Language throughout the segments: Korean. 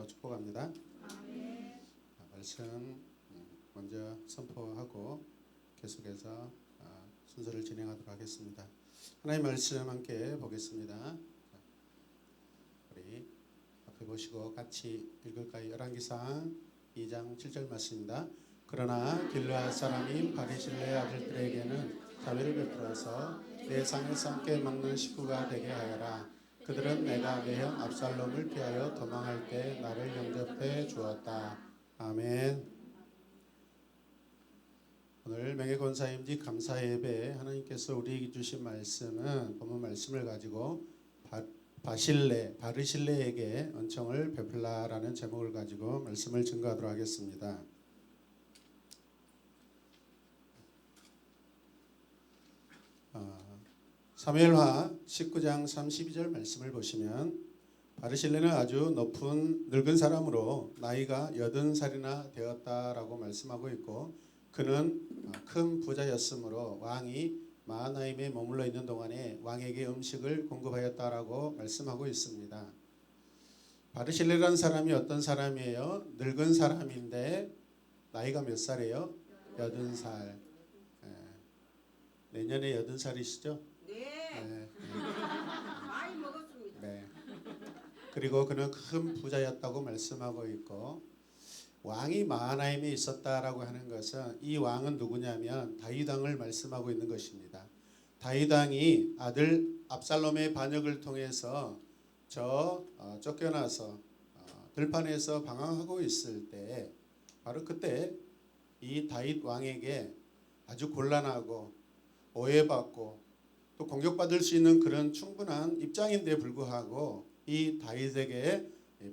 이름으로 축복합니다. 아, 말씀 음, 먼저 선포하고 계속해서 아, 순서를 진행하도록 하겠습니다. 하나님 말씀 함께 보겠습니다. 자, 우리 앞에 보시고 같이 읽을까요? 열왕기상 2장 7절 말씀입니다. 그러나 길르앗 사람이 바리실레 아들들에게는 자비를 베풀어서 내 상에서 함께 먹는 식구가 되게 하여라. 그들은 내가 내형 압살롬을 피하여 도망할 때 나를 영접해 주었다. 아멘. 오늘 명예권사임지 감사 예배 하나님께서 우리에게 주신 말씀은 본문 말씀을 가지고 바, 바실레 바르실레에게 은총을 베풀라라는 제목을 가지고 말씀을 증거하도록 하겠습니다. 사무엘하 19장 32절 말씀을 보시면 바르실레는 아주 높은 늙은 사람으로 나이가 여든 살이나 되었다라고 말씀하고 있고 그는 큰 부자였으므로 왕이 마하나임에 머물러 있는 동안에 왕에게 음식을 공급하였다라고 말씀하고 있습니다. 바르실레라는 사람이 어떤 사람이에요? 늙은 사람인데 나이가 몇 살이에요? 여든 살. 예. 내년에 여든 살이시죠? 네, 네. 많이 먹었습니다. 네. 그리고 그는 큰 부자였다고 말씀하고 있고 왕이 마하나임에 있었다라고 하는 것은 이 왕은 누구냐면 다윗 왕을 말씀하고 있는 것입니다. 다윗 왕이 아들 압살롬의 반역을 통해서 저 어, 쫓겨나서 어, 들판에서 방황하고 있을 때 바로 그때 이 다윗 왕에게 아주 곤란하고 오해받고 또 공격받을 수 있는 그런 충분한 입장인데 불구하고 이 다윗에게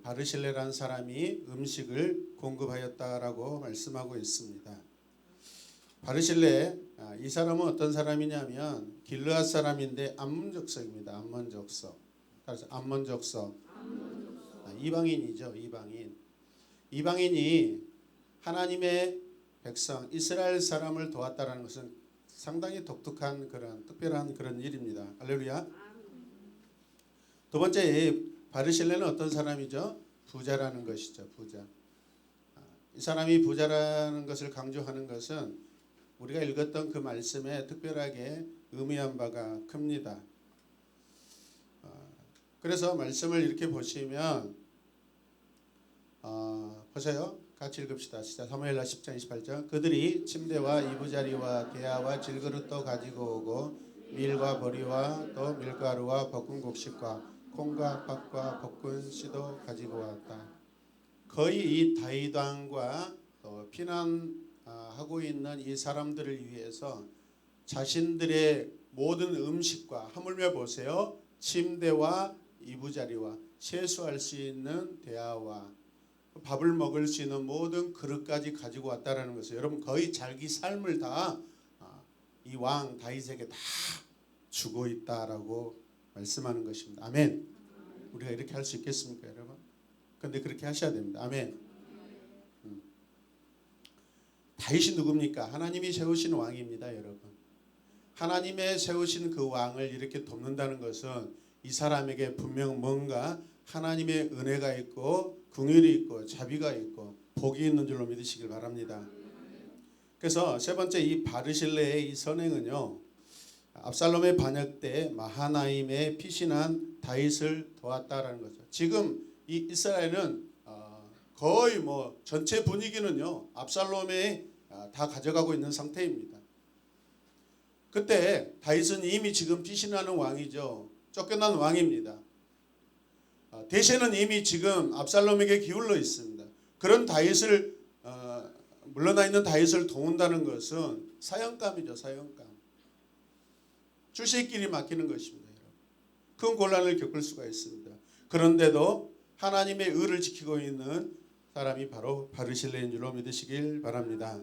바르실레라는 사람이 음식을 공급하였다라고 말씀하고 있습니다. 바르실레 아, 이 사람은 어떤 사람이냐면 길르앗 사람인데 암몬 족속입니다. 암몬 족속. 그래서 암몬 족속. 아, 이방인이죠. 이방인. 이방인이 하나님의 백성 이스라엘 사람을 도왔다라는 것은 상당히 독특한 그런 특별한 그런 일입니다. 할렐루야. 두 번째 바르실레는 어떤 사람이죠? 부자라는 것이죠. 부자. 아, 이 사람이 부자라는 것을 강조하는 것은 우리가 읽었던 그 말씀에 특별하게 의미한 바가 큽니다. 아, 그래서 말씀을 이렇게 보시면 어, 보세요. 같이 읽읍시다. 시작. 사무엘라 10장 28절. 그들이 침대와 이부자리와 대야와 질그릇도 가지고 오고 밀과 보리와 또 밀가루와 볶은 곡식과 콩과 팥과 볶은 씨도 가지고 왔다. 거의 이 왕과 또 피난하고 있는 이 사람들을 위해서 자신들의 모든 음식과 하물며 보세요. 침대와 이부자리와 세수할 수 있는 대야와 밥을 먹을 수 있는 모든 그릇까지 가지고 왔다라는 것을 여러분 거의 자기 삶을 다 이 왕 다윗에게 다 주고 있다라고 말씀하는 것입니다. 아멘. 우리가 이렇게 할 수 있겠습니까, 여러분? 근데 그렇게 하셔야 됩니다. 아멘. 음. 다윗이 누굽니까? 하나님이 세우신 왕입니다, 여러분. 하나님의 세우신 그 왕을 이렇게 돕는다는 것은 이 사람에게 분명 뭔가 하나님의 은혜가 있고 궁율이 있고 자비가 있고 복이 있는 줄로 믿으시길 바랍니다. 그래서 세 번째 이 바르실레의 이 선행은요. 압살롬의 반역 때 마하나임에 피신한 다윗을 도왔다라는 거죠. 지금 이 이스라엘은 어, 거의 뭐 전체 분위기는요. 압살롬에 아, 다 가져가고 있는 상태입니다. 그때 다윗은 이미 지금 피신하는 왕이죠. 쫓겨난 왕입니다. 어, 대세는 이미 지금 압살롬에게 기울러 있습니다. 그런 다윗을 어, 물러나 있는 다윗을 도운다는 것은 사형감이죠, 사형감. 출세길이 막히는 것입니다. 여러분. 큰 곤란을 겪을 수가 있습니다. 그런데도 하나님의 의를 지키고 있는 사람이 바로 바르실레인 줄로 믿으시길 바랍니다.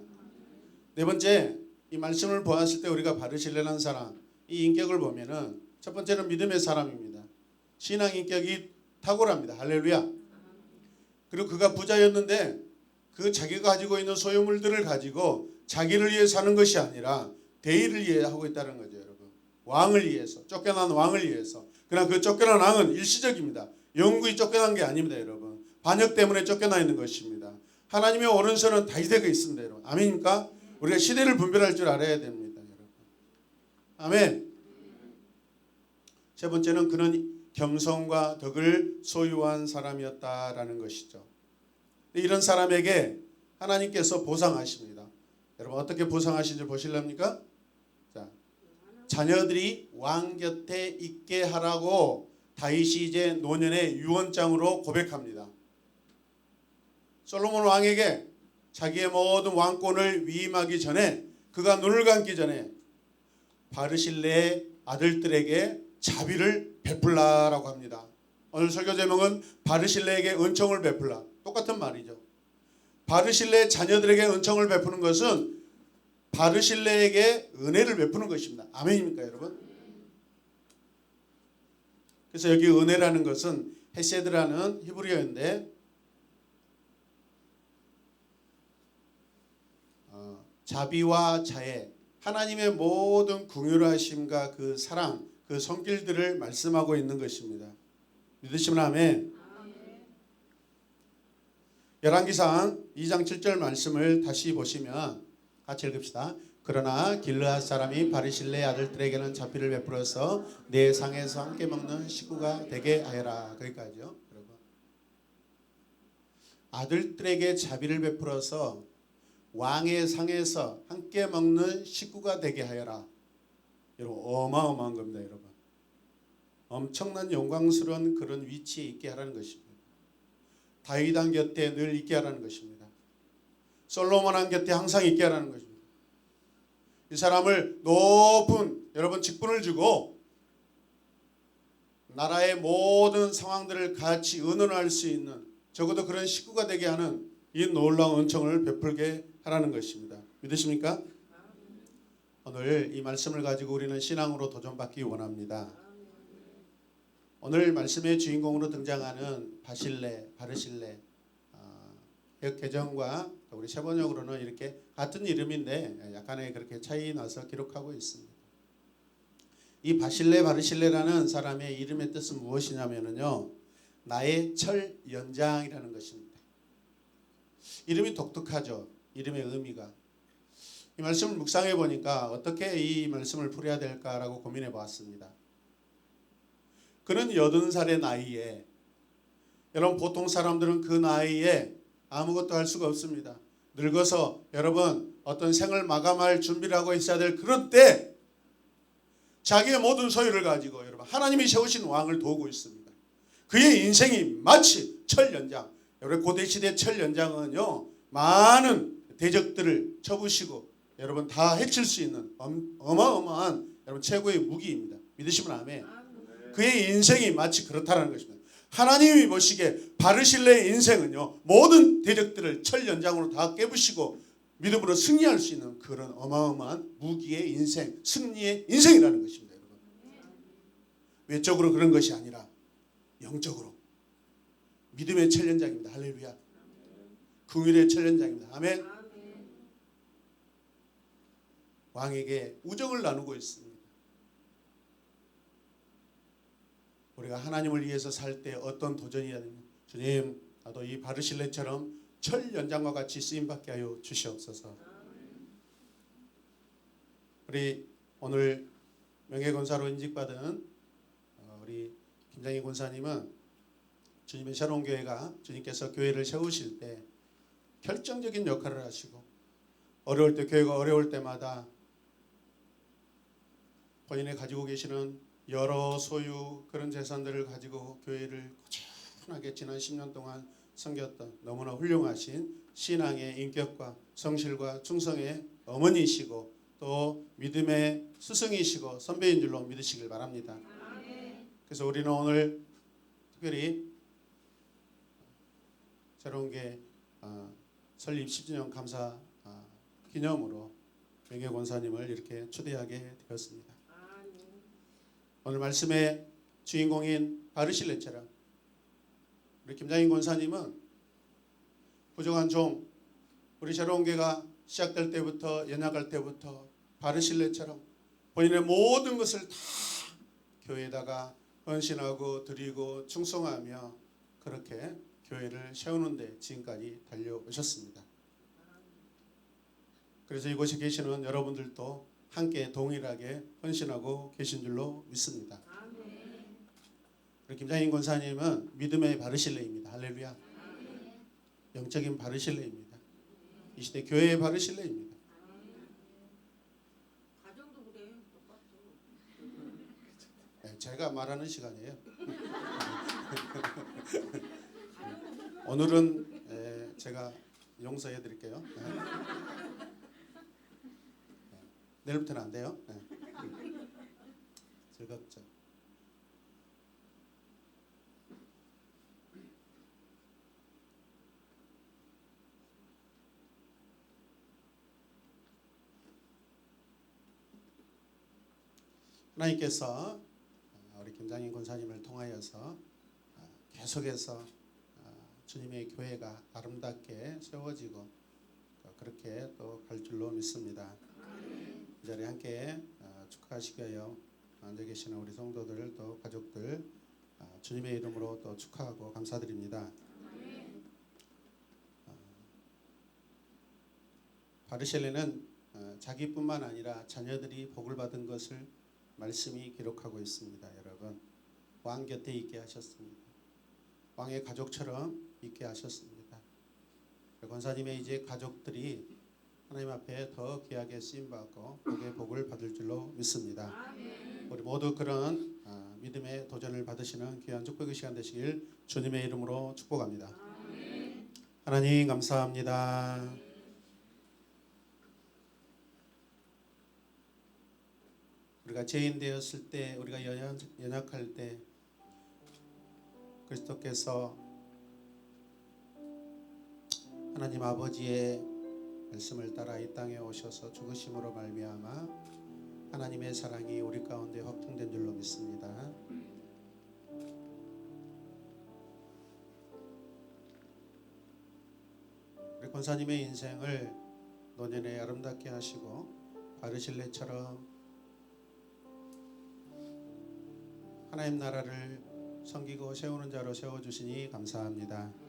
네 번째, 이 말씀을 보았을 때 우리가 바르실레라는 사람, 이 인격을 보면은 첫 번째는 믿음의 사람입니다. 신앙 인격이 탁월합니다. 할렐루야. 그리고 그가 부자였는데 그 자기가 가지고 있는 소유물들을 가지고 자기를 위해 사는 것이 아니라 대의를 위해 하고 있다는 거죠, 여러분. 왕을 위해서, 쫓겨난 왕을 위해서. 그러나 그 쫓겨난 왕은 일시적입니다. 영구히 쫓겨난 게 아닙니다, 여러분. 반역 때문에 쫓겨나 있는 것입니다. 하나님의 오른손은 다윗에게 있습니다, 여러분. 아멘입니까? 우리가 시대를 분별할 줄 알아야 됩니다, 여러분. 아멘. 세 번째는 그는 겸손과 덕을 소유한 사람이었다라는 것이죠. 이런 사람에게 하나님께서 보상하십니다. 여러분 어떻게 보상하신지 보실랍니까? 자, 자녀들이 왕 곁에 있게 하라고 다윗이 이제 노년의 유언장으로 고백합니다. 솔로몬 왕에게 자기의 모든 왕권을 위임하기 전에 그가 눈을 감기 전에 바르실레의 아들들에게 자비를 베풀라라고 합니다. 오늘 설교 제목은 바르실레에게 은총을 베풀라. 똑같은 말이죠. 바르실레 자녀들에게 은총을 베푸는 것은 바르실레에게 은혜를 베푸는 것입니다. 아멘입니까, 여러분? 그래서 여기 은혜라는 것은 헤세드라는 히브리어인데 어, 자비와 자애, 하나님의 모든 궁휼하심과 그 사랑, 그 성길들을 말씀하고 있는 것입니다. 믿으시면 아멘. 열왕기상 2장 7절 말씀을 다시 보시면 같이 읽읍시다. 그러나 길르앗 사람이 바리실레 아들들에게는 자비를 베풀어서 내 상에서 함께 먹는 식구가 되게 하여라. 거기까지요. 아들들에게 자비를 베풀어서 왕의 상에서 함께 먹는 식구가 되게 하여라. 여러분 어마어마한 겁니다, 여러분. 엄청난 영광스러운 그런 위치에 있게 하라는 것입니다. 다윗 왕 곁에 늘 있게 하라는 것입니다. 솔로몬 왕 곁에 항상 있게 하라는 것입니다. 이 사람을 높은 여러분 직분을 주고 나라의 모든 상황들을 같이 의논할 수 있는 적어도 그런 식구가 되게 하는 이 놀라운 은총을 베풀게 하라는 것입니다. 믿으십니까? 오늘 이 말씀을 가지고 우리는 신앙으로 도전받기 원합니다. 오늘 말씀의 주인공으로 등장하는 바실레, 바르실레 어, 역 개정과 우리 세번역으로는 이렇게 같은 이름인데 약간의 그렇게 차이 나서 기록하고 있습니다. 이 바실레, 바르실레라는 사람의 이름의 뜻은 무엇이냐면요, 나의 철 연장이라는 것입니다. 이름이 독특하죠. 이름의 의미가. 이 말씀을 묵상해 보니까 어떻게 이 말씀을 풀어야 될까라고 고민해 보았습니다. 그는 여든 살의 나이에 여러분 보통 사람들은 그 나이에 아무것도 할 수가 없습니다. 늙어서 여러분 어떤 생을 마감할 준비를 하고 있어야 될 그런 때 자기의 모든 소유를 가지고 여러분 하나님이 세우신 왕을 도우고 있습니다. 그의 인생이 마치 철연장. 여러분 고대 시대 철연장은요 많은 대적들을 쳐부시고 여러분 다 해칠 수 있는 엄- 어마어마한 여러분 최고의 무기입니다. 믿으시면 아멘. 그의 인생이 마치 그렇다는 것입니다. 하나님이 보시기에 바르실레의 인생은요 모든 대적들을 철연장으로 다 깨부시고 믿음으로 승리할 수 있는 그런 어마어마한 무기의 인생, 승리의 인생이라는 것입니다, 여러분. 외적으로 그런 것이 아니라 영적으로 믿음의 철연장입니다. 할렐루야. 긍휼의 철연장입니다. 아멘. 왕에게 우정을 나누고 있습니다. 우리가 하나님을 위해서 살 때 어떤 도전이라든지 주님 나도 이 바르실레처럼 철 연장과 같이 쓰임 받게 하여 주시옵소서. 우리 오늘 명예 권사로 인직받은 어, 우리 김장희 권사님은 주님의 새로운 교회가 주님께서 교회를 세우실 때 결정적인 역할을 하시고 어려울 때 교회가 어려울 때마다 본인이 가지고 계시는 여러 소유 그런 재산들을 가지고 교회를 꾸준하게 지난 10년 동안 섬겼던 너무나 훌륭하신 신앙의 인격과 성실과 충성의 어머니이시고 또 믿음의 스승이시고 선배인 줄로 믿으시길 바랍니다. 그래서 우리는 오늘 특별히 새로운 게 어, 설립 10주년 감사 어, 기념으로 명예 권사님을 이렇게 초대하게 되었습니다. 오늘 말씀의 주인공인 바르실레처럼 우리 김장인 권사님은 부족한 종 우리 새로운 개가 시작될 때부터 연약할 때부터 바르실레처럼 본인의 모든 것을 다 교회에다가 헌신하고 드리고 충성하며 그렇게 교회를 세우는데 지금까지 달려오셨습니다. 그래서 이곳에 계시는 여러분들도 함께 동일하게 헌신하고 계신 줄로 믿습니다. 우리 김장인 권사님은 믿음의 바르실레입니다. 할렐루야. 영적인 바르실레입니다. 이 시대 교회의 바르실레입니다. 가정도 그래요. 똑같아. 네, 제가 말하는 시간이에요. 오늘은 에, 제가 용서해 드릴게요. 내일부터는 안 돼요. 네. 즐겁죠. 하나님께서 어, 우리 김장인 권사님을 통하여서 어, 계속해서 어, 주님의 교회가 아름답게 세워지고 또 그렇게 또 갈 줄로 믿습니다. 이 자리에 함께 어, 축하하시기 위하여 앉아 계시는 우리 성도들 또 가족들 어, 주님의 이름으로 또 축하하고 감사드립니다. 어, 바르셀레는 어, 자기뿐만 아니라 자녀들이 복을 받은 것을 말씀이 기록하고 있습니다, 여러분. 왕 곁에 있게 하셨습니다. 왕의 가족처럼 있게 하셨습니다. 권사님의 이제 가족들이 하나님 앞에 더 귀하게 쓰임 받고 복의 복을 받을 줄로 믿습니다. 우리 모두 그런 아, 믿음의 도전을 받으시는 귀한 축복의 시간 되시길 주님의 이름으로 축복합니다. 하나님 감사합니다. 우리가 죄인 되었을 때 우리가 연약, 연약할 때 그리스도께서 하나님 아버지의 말씀을 따라 이 땅에 오셔서 죽으심으로 말미암아 하나님의 사랑이 우리 가운데 확증된 줄로 믿습니다. 우리 권사님의 인생을 노년에 아름답게 하시고 바르실레처럼 하나님 나라를 섬기고 세우는 자로 세워 주시니 감사합니다.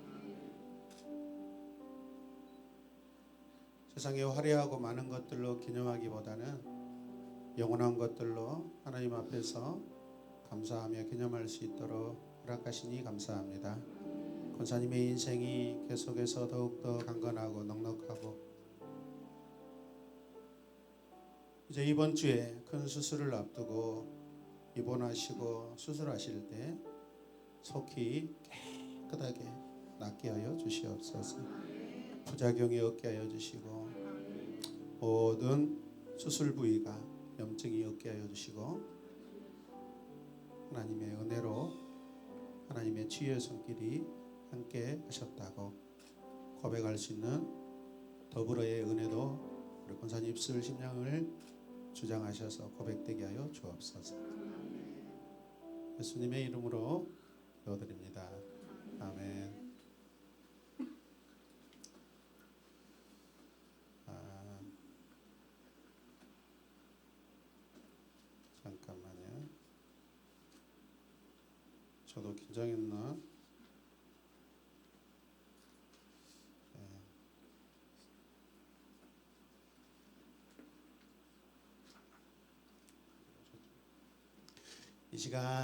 세상에 화려하고 많은 것들로 기념하기보다는 영원한 것들로 하나님 앞에서 감사하며 기념할 수 있도록 허락하시니 감사합니다. 권사님의 인생이 계속해서 더욱더 강건하고 넉넉하고 이제 이번 주에 큰 수술을 앞두고 입원하시고 수술하실 때 속히 깨끗하게 낫게 하여 주시옵소서. 부작용이 없게 하여 주시고 모든 수술 부위가 염증이 없게 하여 주시고 하나님의 은혜로 하나님의 치유의 손길이 함께 하셨다고 고백할 수 있는 더불어의 은혜도 우리 권사님 입술 심령을 주장하셔서 고백되게 하여 주옵소서. 예수님의 이름으로 기도드립니다. 아멘. 아, 잠깐만요. 저도 긴장했나? 네. 이 시간